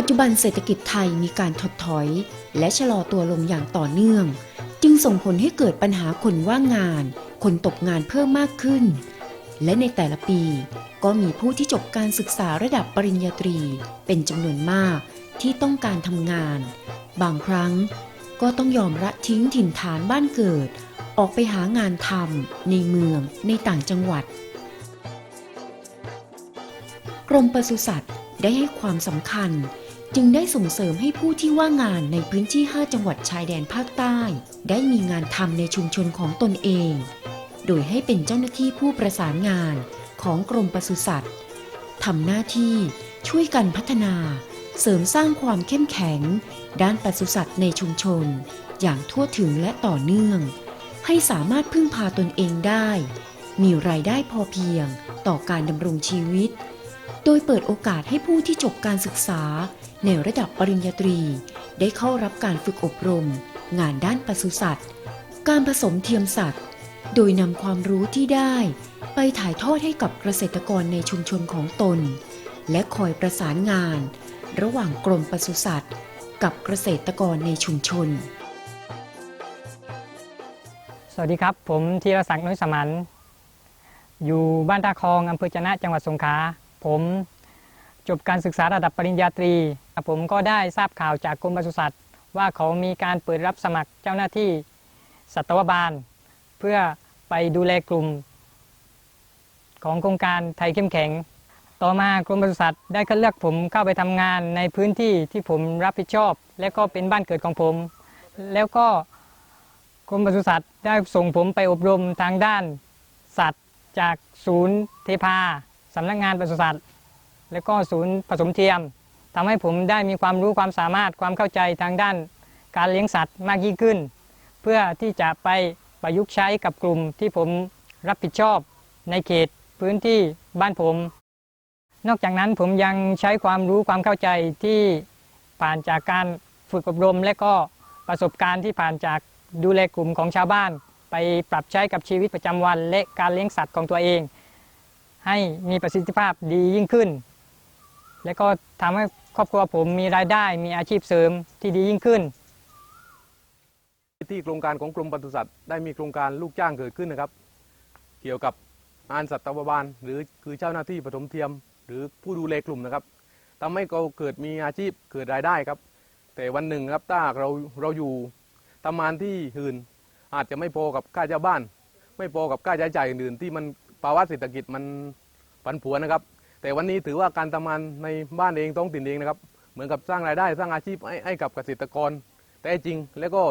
ปัจจุบันเศรษฐกิจไทยมีการถดถอย และชะลอตัวลงอย่างต่อเนื่อง จึงส่งผลให้เกิดปัญหาคนว่างงาน คนตกงานเพิ่มมากขึ้น และในแต่ละปี ก็มีผู้ที่จบการศึกษาระดับปริญญาตรี เป็นจำนวนมากที่ต้องการทำงาน บางครั้งก็ต้องยอมละทิ้งถิ่นฐานบ้านเกิด ออกไปหางานทำในเมืองในต่างจังหวัด กรมปศุสัตว์ได้ให้ความสำคัญ จึงได้ส่งเสริมให้ผู้ที่ว่างงานในพื้นที่ 5 จังหวัดชายแดนภาคใต้ ได้มีงานทำในชุมชนของตนเอง โดยให้เป็นเจ้าหน้าที่ผู้ประสานงานของกรมปศุสัตว์ทำหน้าที่ช่วยกันพัฒนา เสริมสร้างความเข้มแข็ง ด้านปศุสัตว์ในชุมชน อย่างทั่วถึงและต่อเนื่อง ให้สามารถพึ่งพาตนเองได้ มีรายได้พอเพียงต่อการดำรงชีวิต โดยเปิดโอกาสให้ผู้ที่จบการศึกษา ในระดับปริญญาตรี ได้เข้ารับการฝึกอบรม งานด้านปศุสัตว์ การผสมเทียมสัตว์ โดยนำความรู้ที่ได้ ไปถ่ายทอดให้กับเกษตรกรในชุมชนของตน และคอยประสานงาน ระหว่างกรมปศุสัตว์ กับเกษตรกรในชุมชน สวัสดีครับ ผมธีรศักดิ์นุ้ยสมันอยู่บ้านตาคองอำเภอจะนะจังหวัดสงขลา ผมจบการศึกษาระดับปริญญาตรี ผมก็ได้ทราบข่าวจากกรมปศุสัตว์ ว่าเขามีการเปิดรับสมัครเจ้าหน้าที่สัตวบาล เพื่อไปดูแลกลุ่ม ของโครงการไทยเข้มแข็ง ต่อมากรมปศุสัตว์ได้คัดเลือกผมเข้าไปทำงานในพื้นที่ที่ผมรับผิดชอบ และก็เป็นบ้านเกิดของผม แล้วก็กรมปศุสัตว์ได้ส่งผมไปอบรมทางด้านสัตว์จากศูนย์เทพาำนักงานปศุสัตว์และก็ศูนย์ผสมเทียมทำให้ผมได้มีความรู้ความสามารถความเข้าใจทางด้านการเลี้ยงสัตว์มากยิ่งขึ้น เพื่อที่จะไปประยุกต์ใช้กับกลุ่มที่ผมรับผิดชอบในเขตพื้นที่บ้านผม นอกจากนั้นผมยังใช้ความรู้ความเข้าใจที่ผ่านจากการฝึกอบรม และก็ประสบการณ์ที่ผ่านจากดูแลกลุ่มของชาวบ้าน ไปปรับใช้กับชีวิตประจำวัน และการเลี้ยงสัตว์ของตัวเอง ให้มีประสิทธิภาพดียิ่งขึ้น และก็ทำให้ครอบครัวผมมีรายได้มีอาชีพเสริมที่ดียิ่งขึ้น ที่โครงการของกรมปศุสัตว์ได้มีโครงการลูกจ้างเกิดขึ้นนะครับ เกี่ยวกับอานสัตวบาล หรือคือเจ้าหน้าที่ปฐมเทียม หรือผู้ดูแลกลุ่มนะครับทำให้เราเกิดมีอาชีพเกิดรายได้ครับ แต่วันหนึ่งครับถ้าเราเราอยู่ทำงานที่อื่น อาจจะไม่พอกับค่าเช่าบ้าน ไม่พอกับค่าใช้จ่ายอื่นๆที่มัน ภาวะเศรษฐกิจมันผันผวนนะครับ แต่วันนี้ถือว่าการทำงานในบ้านเองท้องถิ่นเองนะครับ เหมือนกับสร้างรายได้สร้างอาชีพให้ให้กับเกษตรกร แต่จริงแล้วก็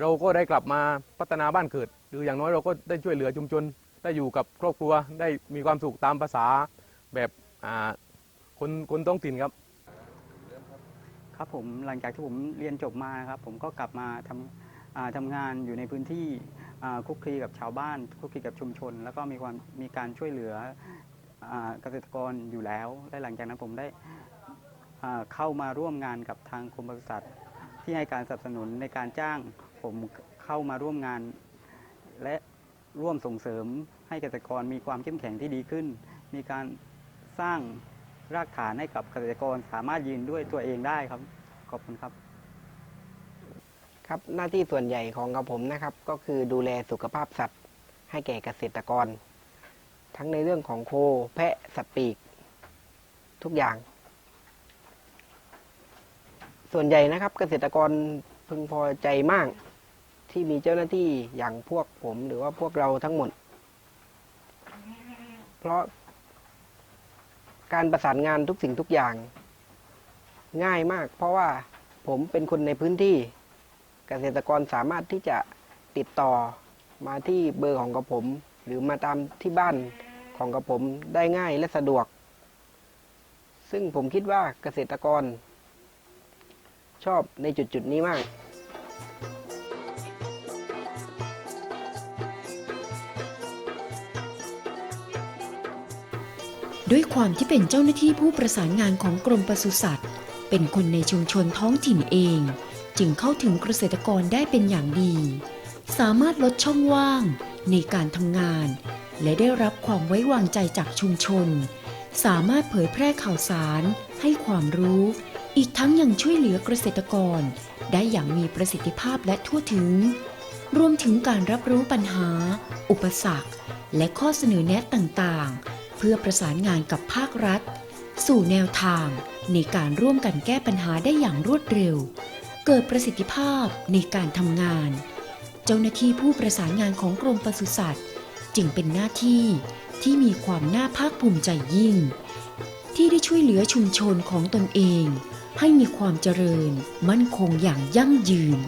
เราก็ได้กลับมาพัฒนาบ้านเกิด หรืออย่างน้อยเราก็ได้ช่วยเหลือชุมชน ได้อยู่กับครอบครัวได้มีความสุขตามภาษาแบบคนคนท้องถิ่นครับ ครับผมหลังจากที่ผมเรียนจบมานะครับ ผมก็กลับมาทำทำงานอยู่ในพื้นที่ คุกคีกับชาวบ้านคุกคีกับชุมชน แล้วก็มีความมีการช่วยเหลืออเกษตรกรอยู่แล้ว และหลังจากนั้นผมได้เข้ามาร่วมงานกับทางกรมปศุสัตว์ที่ให้การสนับสนุนในการจ้างผมเข้ามาร่วมงาน และร่วมส่งเสริมให้เกษตรกรมีความเข้มแข็งที่ดีขึ้น มีการสร้างรากฐานให้กับเกษตรกรสามารถยืนด้วยตัวเองได้ครับ ขอบคุณครับ ครับหน้าที่ส่วนใหญ่ของกับผมนะครับ ก็คือดูแลสุขภาพสัตว์ ให้แก่เกษตรกร ทั้งในเรื่องของโค แพะสัตว์ปีก ทุกอย่าง ส่วนใหญ่นะครับ เกษตรกรพึงพอใจมาก ที่มีเจ้าหน้าที่อย่างพวกผมหรือว่าพวกเราทั้งหมด เพราะ การประสานงานทุกสิ่งทุกอย่าง ง่ายมาก เพราะว่าผมเป็นคนในพื้นที่ เกษตรกรสามารถที่จะติดต่อมาที่เบอร์ของกระผม หรือมาตามที่บ้านของกระผมได้ง่ายและสะดวก ซึ่งผมคิดว่าเกษตรกร ชอบในจุดจุดๆนี้มากด้วยความที่เป็นเจ้าหน้าที่ผู้ประสานงานของกรมปศุสัตว์ เป็นคนในชุมชนท้องถิ่นเอง จึงเข้าถึงเกษตรกรได้เป็นอย่างดี สามารถลดช่องว่างในการทำงาน และได้รับความไว้วางใจจากชุมชน สามารถเผยแพร่ข่าวสาร ให้ความรู้ อีกทั้งยังช่วยเหลือเกษตรกร ได้อย่างมีประสิทธิภาพและทั่วถึง รวมถึงการรับรู้ปัญหา อุปสรรค และข้อเสนอแนะต่างๆ เพื่อประสานงานกับภาครัฐ สู่แนวทางในการร่วมกันแก้ปัญหาได้อย่างรวดเร็ว เกิดประสิทธิภาพในการทำงาน เจ้าหน้าที่ผู้ประสานงานของกรมปศุสัตว์ จึงเป็นหน้าที่ที่มีความน่าภาคภูมิใจยิ่ง ที่ได้ช่วยเหลือชุมชนของตนเอง ให้มีความเจริญมั่นคงอย่างยั่งยืน